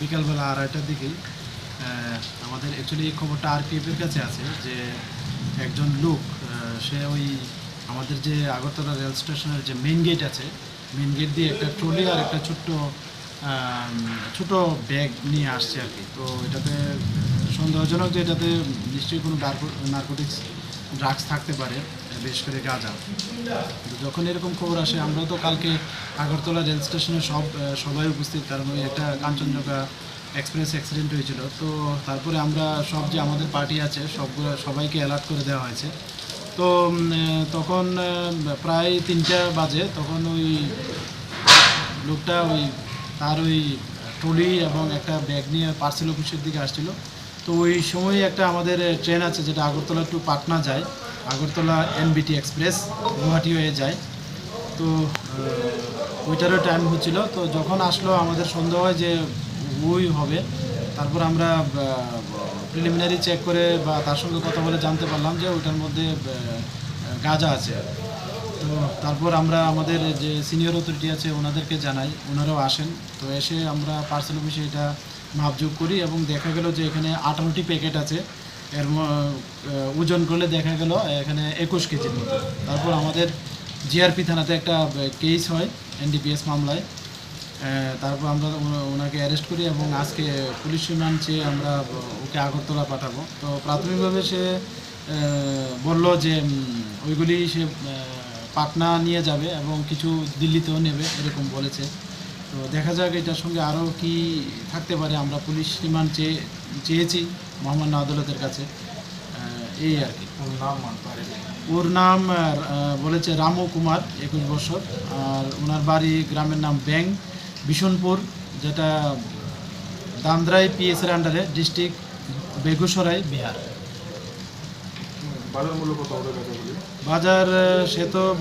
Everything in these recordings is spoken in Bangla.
বিকালবেলা আড়াইটার দিকেই আমাদের অ্যাকচুয়ালি এই খবরটা আর আরপিএফের কাছে আছে যে একজন লোক সে ওই আমাদের যে আগরতলা রেল স্টেশনের যে মেইন গেট আছে মেইন গেট দিয়ে একটা ট্রলি আর একটা ছোট্ট ছোট ব্যাগ নিয়ে আসছে আর কি তো এটাতে সন্দেহজনক যে এটাতে নিশ্চয়ই কোনো নার্কোটিক্স ড্রাগস থাকতে পারে। বিশেষ করে গাঁজা। যখন এরকম খবর আসে, আমরা তো কালকে আগরতলা রেল স্টেশনে সব সবাই উপস্থিত কারণ ওই একটা কাঞ্চনজঙ্ঘা এক্সপ্রেস অ্যাক্সিডেন্ট হয়েছিল। তো তারপরে আমরা সব যে আমাদের পার্টি আছে, সবগুলো, সবাইকে অ্যালার্ট করে দেওয়া হয়েছে। তো তখন প্রায় তিনটা বাজে, তখন ওই লোকটা ওই, তার ওই ট্রলি এবং একটা ব্যাগ নিয়ে পার্সেল অফিসের দিকে আসছিল। তো ওই সময় একটা আমাদের ট্রেন আছে যেটা আগরতলা টু পাটনা যায়। আগরতলা এনবিটি এক্সপ্রেস গুয়াহাটি হয়ে যায়। তো ওইটারও টাইম হচ্ছিল। তো যখন আসলো, আমাদের সন্দেহ হয় যে ওই হবে। তারপর আমরা প্রিলিমিনারি চেক করে বা তার সঙ্গে কথা বলে জানতে পারলাম যে ওইটার মধ্যে গাঁজা আছে। তো তারপর আমরা আমাদের যে সিনিয়র অথরিটি আছে, ওনাদেরকে জানাই। ওনারাও আসেন। তো এসে আমরা পার্সেল অফিসে এটা মাপযোগ করি এবং দেখা গেল যে এখানে আঠারোটি প্যাকেট আছে। এর ওজন করলে দেখা গেল এখানে একুশ কেজির মতো তারপর আমাদের জিআরপি থানাতে একটা কেস হয় এনডিপিএস মামলায়। তারপর আমরা ওনাকে অ্যারেস্ট করি এবং আজকে পুলিশ রিমান্ড চেয়ে আমরা ওকে আগরতলা পাঠাবো। তো প্রাথমিকভাবে সে বলল যে ওইগুলি সে পাটনা নিয়ে যাবে এবং কিছু দিল্লিতেও নেবে, এরকম বলেছে। তো দেখা যাক এটার সঙ্গে আরও কি থাকতে পারে। আমরা পুলিশ রিমান্ড চেয়ে চেয়েছি মহামান্য আদালতের কাছে। এই আর কি। ওর নাম বলেছে রামু কুমার একুশ বছর। আর ওনার বাড়ি গ্রামের নাম ব্যাং বিশনপুর যেটা দান্দ্রাই পিএস এর আন্ডারে ডিস্ট্রিক্ট বেগুসরাই বিহার। বাজার সে তো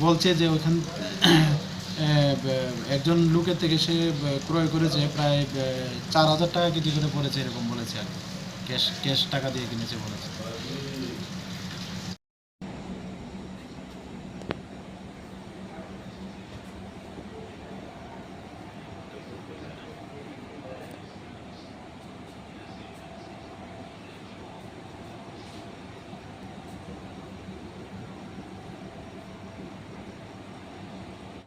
বলছে যে ব- একজন লোকের থেকে সে ক্রয় করেছে প্রায় চার হাজার টাকা কেজি করে পড়েছে এরকম বলেছে আর ক্যাশ ক্যাশ টাকা দিয়ে কিনেছে বলেছে।